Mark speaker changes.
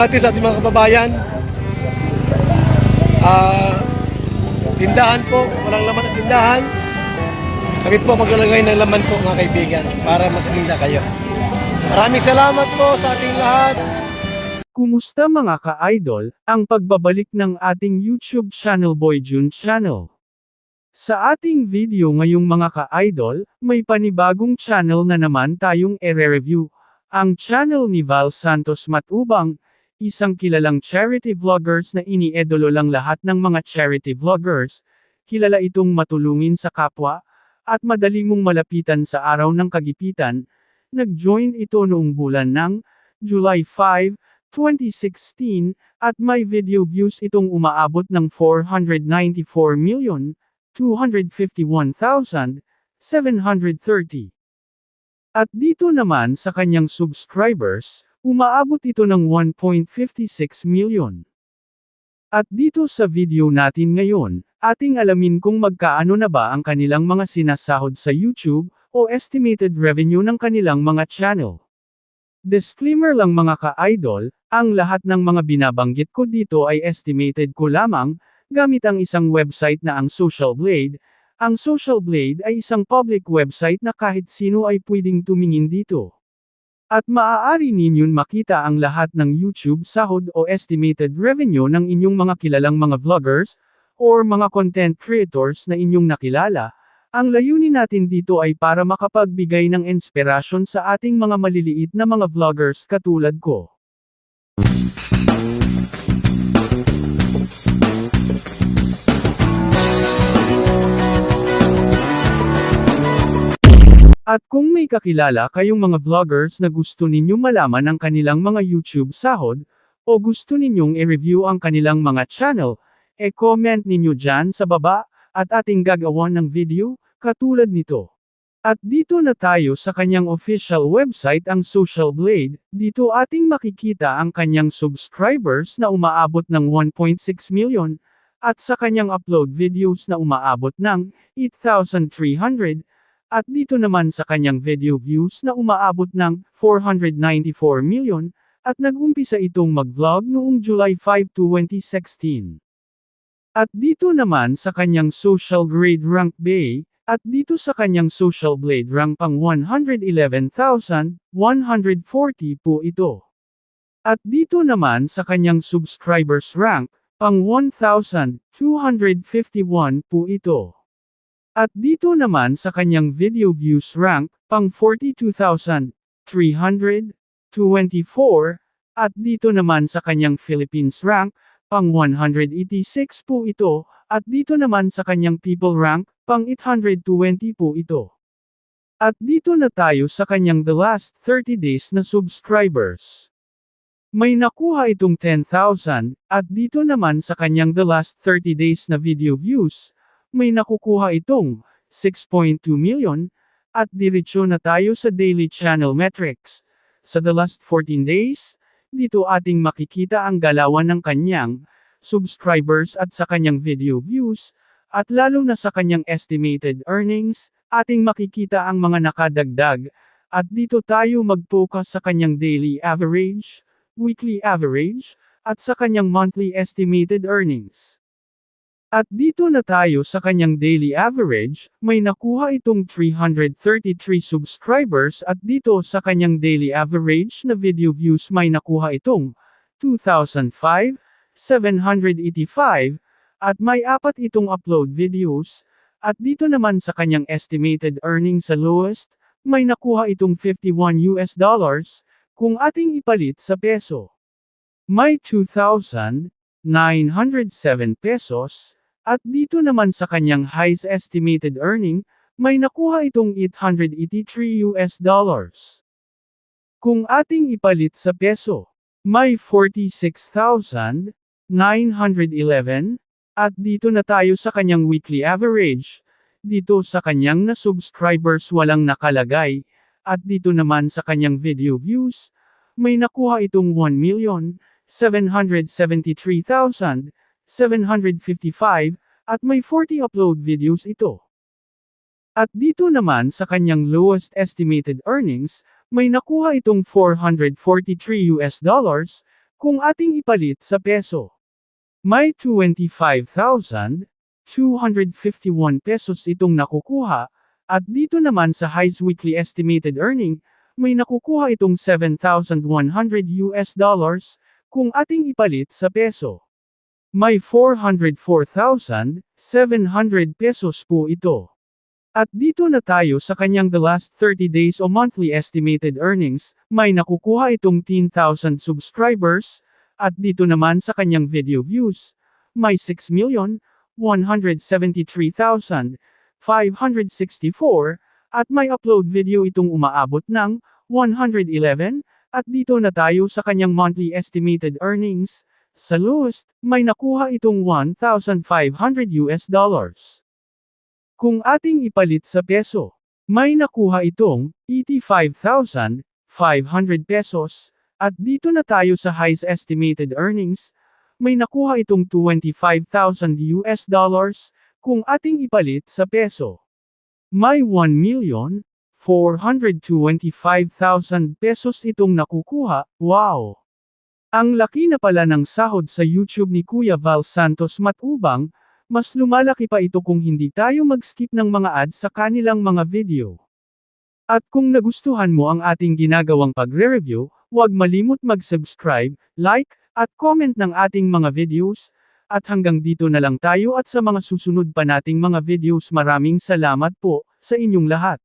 Speaker 1: Atin sa ating mga kababayan, ah, tindahan po, walang laman ang tindahan. Kami po maglalagay ng laman po mga kaibigan para magtinda kayo. Maraming salamat po sa ating lahat.
Speaker 2: Kumusta mga ka-idol, ang pagbabalik ng ating YouTube channel Boy June Channel. Sa ating video ngayong mga ka-idol, may panibagong channel na naman tayong ere-review. Ang channel ni Val Santos Matubang, isang kilalang charity vloggers na iniidolo lang lahat ng mga charity vloggers. Kilala itong matulungin sa kapwa, at madali mong malapitan sa araw ng kagipitan. Nag-join ito noong bulan ng July 5, 2016, at may video views itong umaabot ng 494,251,730. At dito naman sa kanyang subscribers, umaabot ito ng 1.56 million. At dito sa video natin ngayon, ating alamin kung magkaano na ba ang kanilang mga sinasahod sa YouTube, o estimated revenue ng kanilang mga channel. Disclaimer lang mga ka-idol, ang lahat ng mga binabanggit ko dito ay estimated ko lamang, gamit ang isang website na ang Social Blade. Ang Social Blade ay isang public website na kahit sino ay pwedeng tumingin dito. At maaari ninyong makita ang lahat ng YouTube sahod o estimated revenue ng inyong mga kilalang mga vloggers, or mga content creators na inyong nakilala. Ang layunin natin dito ay para makapagbigay ng inspirasyon sa ating mga maliliit na mga vloggers katulad ko. At kung may kakilala kayong mga vloggers na gusto ninyong malaman ang kanilang mga YouTube sahod, o gusto ninyong i-review ang kanilang mga channel, e-comment ninyo dyan sa baba, at ating gagawa ng video, katulad nito. At dito na tayo sa kanyang official website ang Social Blade, dito ating makikita ang kanyang subscribers na umaabot ng 1.6 million, at sa kanyang upload videos na umaabot ng 8,300, at dito naman sa kanyang video views na umaabot ng 494 million, at nag-umpisa itong mag-vlog noong July 5, 2016. At dito naman sa kanyang social grade rank Bay, at dito sa kanyang social blade rank pang 111,140 po ito. At dito naman sa kanyang subscribers rank, pang 1,251 po ito. At dito naman sa kanyang video views rank, pang 42,324, at dito naman sa kanyang Philippines rank, pang 186 po ito, at dito naman sa kanyang people rank, pang 820 po ito. At dito na tayo sa kanyang the last 30 days na subscribers. May nakuha itong 10,000, at dito naman sa kanyang the last 30 days na video views, may nakukuha itong 6.2 million, at diretsyo na tayo sa daily channel metrics. Sa the last 14 days, dito ating makikita ang galawan ng kanyang subscribers at sa kanyang video views, at lalo na sa kanyang estimated earnings, ating makikita ang mga nakadagdag, at dito tayo mag-focus sa kanyang daily average, weekly average, at sa kanyang monthly estimated earnings. At dito na tayo sa kanyang daily average, may nakuha itong 333 subscribers at dito sa kanyang daily average na video views may nakuha itong 2,005, 785, at may apat itong upload videos, at dito naman sa kanyang estimated earnings sa lowest, may nakuha itong 51 US dollars, kung ating ipalit sa peso. May 2,907 pesos, at dito naman sa kanyang highest estimated earning, may nakuha itong 883 US dollars. Kung ating ipalit sa peso, may 46,911, at dito na tayo sa kanyang weekly average, dito sa kanyang na subscribers walang nakalagay, at dito naman sa kanyang video views, may nakuha itong 1,773,755, at may 40 upload videos ito. At dito naman sa kanyang lowest estimated earnings, may nakuha itong 443 US dollars, Kung ating ipalit sa peso, may 25,251 pesos itong nakukuha, at dito naman sa High's weekly estimated earning, may nakukuha itong 7,100 US dollars, kung ating ipalit sa peso. May 404,700 pesos po ito. At dito na tayo sa kanyang the last 30 days o monthly estimated earnings, may nakukuha itong 10,000 subscribers, at dito naman sa kanyang video views, may 6,173,564, at may upload video itong umaabot ng 111, at dito na tayo sa kanyang monthly estimated earnings, sa lowest, may nakuha itong 1,500 US dollars. Kung ating ipalit sa peso, may nakuha itong 85,500 pesos, at dito na tayo sa highest estimated earnings, may nakuha itong 25,000 US dollars, kung ating ipalit sa peso. May 1,425,000 pesos itong nakukuha, wow! Ang laki na pala ng sahod sa YouTube ni Kuya Val Santos Matubang, mas lumalaki pa ito kung hindi tayo mag-skip ng mga ads sa kanilang mga video. At kung nagustuhan mo ang ating ginagawang pagre-review, huwag malimot mag-subscribe, like, at comment ng ating mga videos, at hanggang dito na lang tayo at sa mga susunod pa nating mga videos maraming salamat po, sa inyong lahat.